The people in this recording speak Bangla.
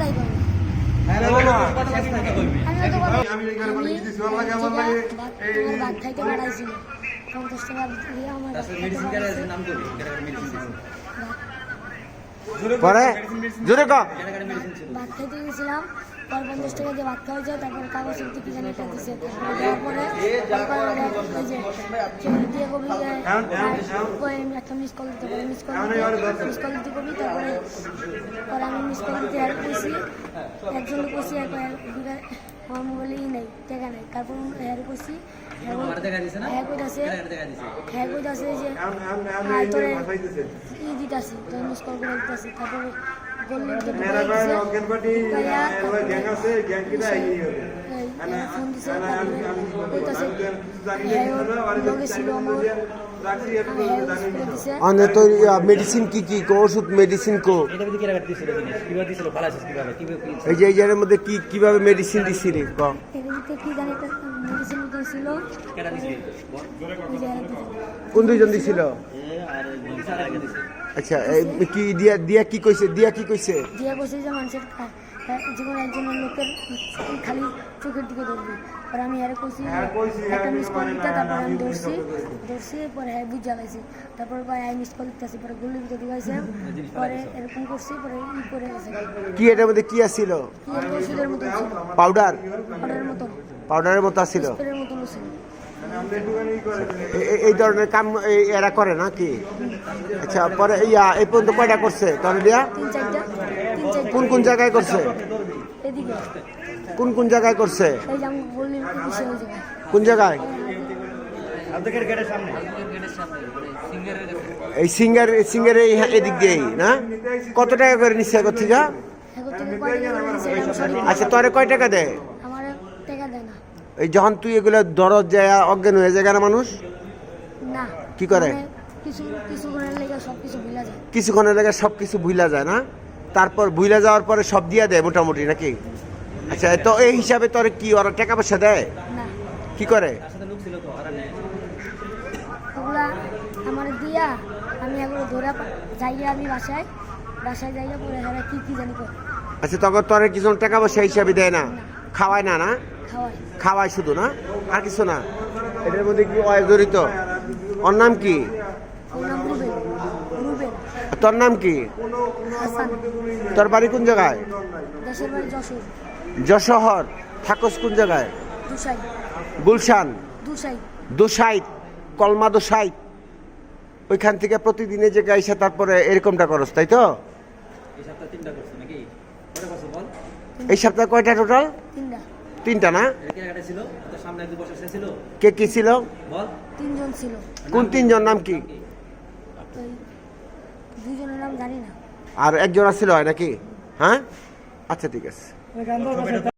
কথাই কই না। হ্যাঁ, আমি তো কথা আমি এখানে বলে আমি দিতেছি, ওর লাগে আমার লাগে ভাত- এই- আমার ভাত খাইতে পাঠাইছিল পঞ্চাশ টাকা দিয়ে আমার ভাত খাইতে পাঠাইছে। পরে জোরে ক ভাত খাইতে গেছিলাম পর পঞ্চাশ টাকা দিয়ে ভাত খাওয়া যায় তারপরে কাগজ উঠতে কি জানি একটা দিছে। তারপরে দিয়ে কবি একটা মিস কল দিতে পারি মিস কল মিস কল দিতে কবি তারপরে পরে আমি মিস কল দিতে হেল্প করছি। একজন করছি একবার আমার মোবাইলে ই নেই টাকা নেই। তারপর হেল্প করছি। হ্যাঁ তারপরে বললি যে মেরা ভাই অজ্ঞান পার্টি ওই গ্যাং আছে গ্যাং কিটা এই হবে ফোন দিছে আমি আমি আমি কইতাছে জানি হ্যাঁ না আর লগে ছিল আমার রাখছি একটু হ্যাঁ জানি না দিছে অনে তো মেডিসিন কি কি ওষুধ মেডিসিন কো? এই যে এই জায়গার মধ্যে কি কীভাবে মেডিসিন দিছিলি। মেডিসিন। কোন দুইজন দিছিল? আচ্ছা কি দিয়া দিয়া কি কইছে দিয়া কি কইছে? দিয়া কইছে যে মানুষের কোনো একজনের লোকের খালি চোখের দিকে ধরবি। আর আমি আরে কইছি হ্যাঁ, কইছি, একটা মিস কল দিতে তারপর আমি আমি ধরছি। ধরছি পরে হ্যাঁ বুঝ জ্বালাইছি তারপর ভাই আমি মিস কল দিতেছি পরে গুলি ভিতরে দিবাইছে। পরে এরকম করছি পরে ই করে গেছে। কি এটার মধ্যে কি আছিল? কি ওষুধের মতন পাউডার অর্ডারের মতন পাউডারের মতো। আছিল। এই ধরনের কাম এরা করে না কি আচ্ছা পরে ইয়া এই পর্যন্ত কয়টা করছে? তাহলে দিয়া? তিন চারটা। তিন চারটা। কোন কোন জায়গায় করছে? কোন কোন জায়গায় করছে? কোন জায়গায়? এই সিঙ্গার সিঙ্গার এই এদিক দিয়েই না? কত টাকা করে নিচ্ছে সঠিক আচ্ছা তোরে কয় টাকা দেয়? এই যখন তুই এগুলো দরজ যায় অজ্ঞান হয়ে যায় না মানুষ? না। কি করে? মানে কিছু কিছু লেগে সব কিছু ভুলা যায়। কিছুক্ষণের লাগে সব কিছু ভুলা যায় না? তারপর ভুলা যাওয়ার পরে সব দিয়া দেয় মোটামুটি নাকি? আচ্ছা তো এই হিসাবে তোর কি ওরা টাকা পয়সা দেয়? কি করে? আমার দিয়া আমি এগুলো ধরে যাইয়া আমি বাসায় বাসায় যাইয়া পরে হ্যাঁ কি কি জানি করে। আচ্ছা তখন তোর কিছু টাকা পয়সা হিসাবে দেয় না। খাওয়ায় না না? খাওয়াই। খাওয়ায় শুধু না আর কিছু না। এটার মধ্যে কি অয় জড়িত ওর নাম কি তোর নাম কি? তোর বাড়ি কোন জায়গায়? যশোহর। থাকস কোন জায়গায়? গুলশান। দুসাই। দোসাইট কলমা দোসাইট ওইখান থেকে প্রতিদিনে যে গাইছে তারপরে এরকমটা করস তাই তো? এই সপ্তাহে কয়টা টোটাল তিনটা না? কে ছিল ছিল। কে কি ছিল? তিনজন ছিল। কোন তিনজন নাম কি? দুজনের নাম জানি না। আর একজন আছে হয় নাকি? হ্যাঁ? আচ্ছা ঠিক আছে।